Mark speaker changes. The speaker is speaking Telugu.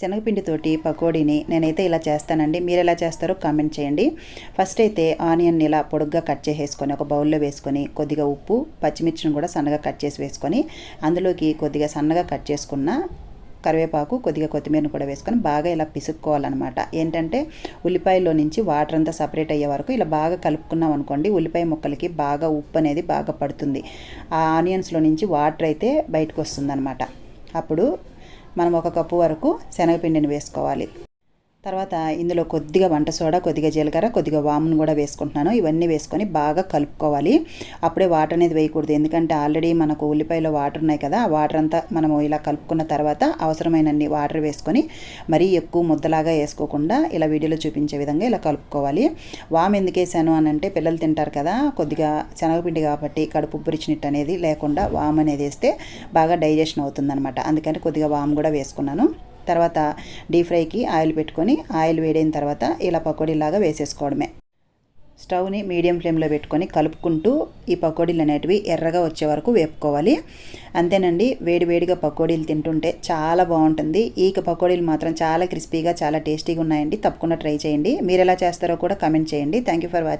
Speaker 1: శనగపిండితోటి పకోడీని నేనైతే ఇలా చేస్తానండి. మీరు ఎలా చేస్తారో కామెంట్ చేయండి. ఫస్ట్ అయితే ఆనియన్ ఇలా పొడుగ్గా కట్ చేసేసుకొని ఒక బౌల్లో వేసుకొని కొద్దిగా ఉప్పు పచ్చిమిర్చిని కూడా సన్నగా కట్ చేసి వేసుకొని అందులోకి కొద్దిగా సన్నగా కట్ చేసుకున్న కరివేపాకు కొద్దిగా కొత్తిమీరను కూడా వేసుకొని బాగా ఇలా పిసుక్కోవాలన్నమాట. ఏంటంటే ఉల్లిపాయలో నుంచి వాటర్ అంతా సపరేట్ అయ్యే వరకు ఇలా బాగా కలుపుకున్నాం అనుకోండి ఉల్లిపాయ ముక్కలకి బాగా ఉప్పు అనేది బాగా పడుతుంది. ఆ ఆనియన్స్లో నుంచి వాటర్ అయితే బయటకు వస్తుందన్నమాట. అప్పుడు మనం ఒక కప్పు వరకు శనగపిండిని వేసుకోవాలి. తర్వాత ఇందులో కొద్దిగా వంట సోడా కొద్దిగా జీలకర్ర కొద్దిగా వామును కూడా వేసుకుంటున్నాను. ఇవన్నీ వేసుకొని బాగా కలుపుకోవాలి. అప్పుడే వాటర్ అనేది వేయకూడదు. ఎందుకంటే ఆల్రెడీ మనకు ఉల్లిపాయలో వాటర్ ఉన్నాయి కదా ఆ వాటర్ అంతా మనము ఇలా కలుపుకున్న తర్వాత అవసరమైనన్ని వాటర్ వేసుకొని మరీ ఎక్కువ ముద్దలాగా వేసుకోకుండా ఇలా వీడియోలో చూపించే విధంగా ఇలా కలుపుకోవాలి. వాము ఎందుకు వేసాను అని అంటే పిల్లలు తింటారు కదా కొద్దిగా శనగపిండి కాబట్టి కడుపు పురిచినట్టు అనేది లేకుండా వాము అనేది వేస్తే బాగా డైజెషన్ అవుతుందన్నమాట. అందుకని కొద్దిగా వాము కూడా వేసుకున్నాను. తర్వాత డీప్ ఫ్రైకి ఆయిల్ పెట్టుకొని ఆయిల్ వేడైన తర్వాత ఇలా పకోడీలాగా వేసేసుకోవడమే. స్టవ్ని మీడియం ఫ్లేమ్లో పెట్టుకొని కలుపుకుంటూ ఈ పకోడీలు అనేటివి ఎర్రగా వచ్చే వరకు వేపుకోవాలి. అంతేనండి వేడివేడిగా పకోడీలు తింటుంటే చాలా బాగుంటుంది. ఈ పకోడీలు మాత్రం చాలా క్రిస్పీగా చాలా టేస్టీగా ఉన్నాయండి. తప్పకుండా ట్రై చేయండి. మీరు ఎలా చేస్తారో కూడా కమెంట్ చేయండి. Thank you for watching